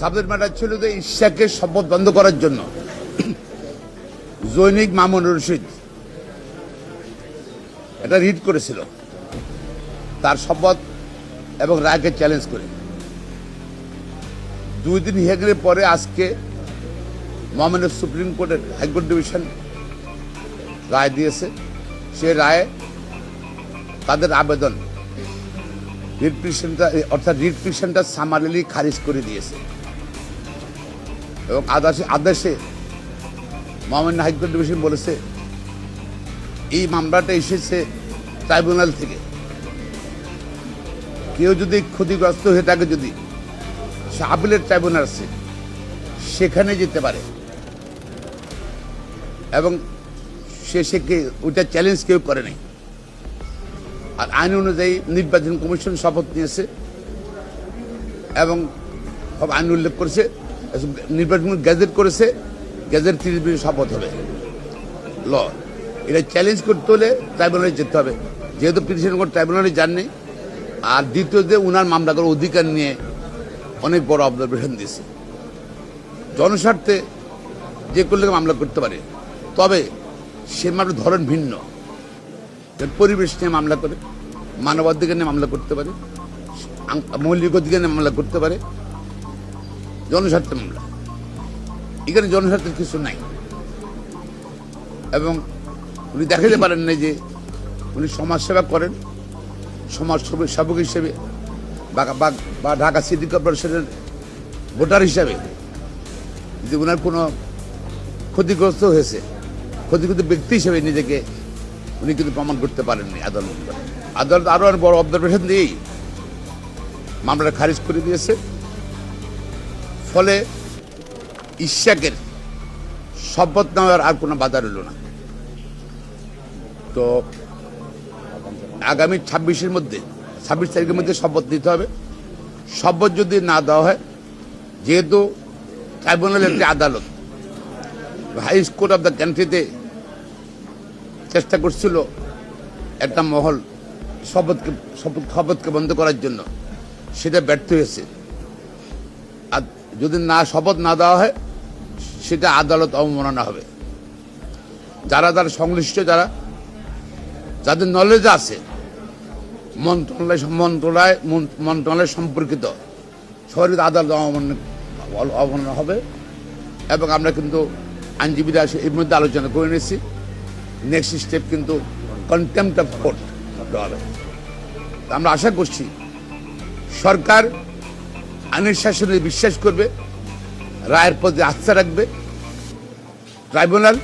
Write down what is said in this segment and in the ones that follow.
Subject matter ছিল যে ঈর্ষাকে শপথ বন্ধ করার জন্য। জৈনিক মামুন রশিদ এটা রিড করেছিল। তার শপথ এবং রায়কে চ্যালেঞ্জ করে। দুই দিন হিয়ারিংয়ের পরে আজকে মহামান্য সুপ্রিম কোর্টের হাইকোর্ট ডিভিশন রায় দিয়েছে। সে রায়ে তাদের আবেদন রিট পিটিশনটা অর্থাৎ রিট পিটিশনটা সামারিলি খারিজ করে দিয়েছে। এবং আদেশে আদেশে মহামান্য হাইকোর্ট ডিভিশন বলেছে, এই মামলাটা এসেছে ট্রাইব্যুনাল থেকে। কেউ যদি ক্ষতিগ্রস্ত হয়ে থাকে যদি, সে আপিলের ট্রাইব্যুনাল আছে, সেখানে যেতে পারে। এবং সে সে কে- ওইটা চ্যালেঞ্জ কেউ করে নাই। আর আইন অনুযায়ী নির্বাচন কমিশন শপথ নিয়েছে এবং সব আইন উল্লেখ করেছে। নির্বাচন গ্যাজেট করেছে, গ্যাজেট তিরিশ মিনিট শপথ হবে। ল, এটা চ্যালেঞ্জ করতে হলে ট্রাইব্যুনালে যেতে হবে। যেহেতু পিটিশন কোর্ট ট্রাইব্যুনালে যাননি, আর দ্বিতীয় যে উনার মামলা করার অধিকার নিয়ে অনেক বড় অবজারভেশন দিয়েছে। জনস্বার্থে যে করলে মামলা করতে পারে, তবে সে মামলার ধরন ভিন্ন। পরিবেশ নিয়ে মামলা করে, মানবাধিকার নিয়ে মামলা করতে পারে মৌলিক অধিকার নিয়ে মামলা করতে পারে জনস্বার্থে মামলা এখানে জনস্বার্থের কিছু নাই। এবং উনি দেখাতে পারেন না যে উনি সমাজসেবা করেন। সমাজ সেবক- হিসেবে বা ঢাকা সিটি কর্পোরেশনের ভোটার হিসাবে যে ওনার কোনো ক্ষতিগ্রস্ত হয়েছে, ক্ষতিগ্রস্ত ব্যক্তি হিসেবে নিজেকে উনি কিন্তু প্রমাণ করতে পারেননি আদালত। আদালত আরও অনেক বড় অবজারভেশন দিয়েই মামলাটা খারিজ করে দিয়েছে। ফলে ইশাকের শপথ নেওয়ার আর কোনো বাধা রইল না। তো আগামী ছাব্বিশের মধ্যে, ছাব্বিশ তারিখের মধ্যে শপথ নিতে হবে। শপথ যদি না দেওয়া হয়, যেহেতু ট্রাইব্যুনাল একটি আদালত হাই কোর্ট অফ দ্য কান্ট্রিতে চেষ্টা করছিল একটা মহল শপথকে, শপথ, শপথকে বন্ধ করার জন্য, সেটা ব্যর্থ হয়েছে। যদি না শপথ না দেওয়া হয়, সেটা আদালত অবমাননা হবে। যারা যারা সংশ্লিষ্ট, যারা যাদের নলেজ আছে, মন্ত্রণালয় মন্ত্রণালয় মন্ত্রণালয় সম্পর্কিত সবারই আদালত অবমাননা হবে এবং আমরা কিন্তু আইনজীবীরা এর মধ্যে আলোচনা করে নিয়েছি। নেক্সট স্টেপ কিন্তু কন্টেম্পট অফ কোর্ট হবে। আমরা আশা করছি সরকার আইনের শাসনে বিশ্বাস করবে, রায়ের প্রতি আস্থা রাখবে। ট্রাইব্যুনাল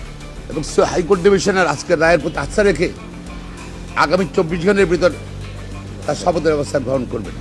এবং হাইকোর্ট ডিভিশনের আজকের রায়ের প্রতি আস্থা রেখে আগামী চব্বিশ ঘণ্টার ভিতর তার শপথের ব্যবস্থা গ্রহণ করবেন